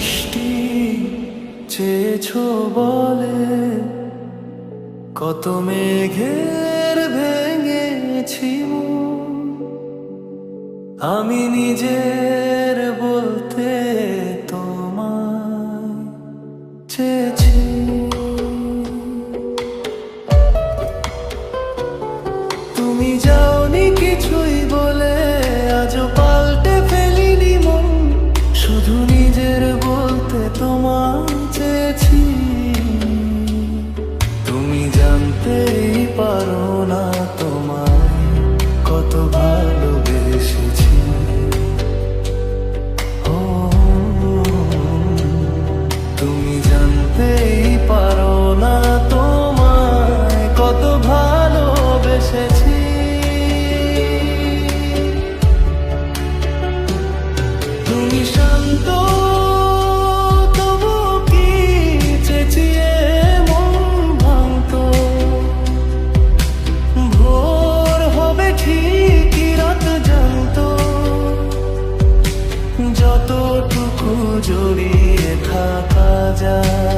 বৃষ্টি চেয়েছো বলে কত মেঘের ভেঙেছি। আমি নিজের বলতে তুমি যাওনি জড়িয়ে থাকা যায়।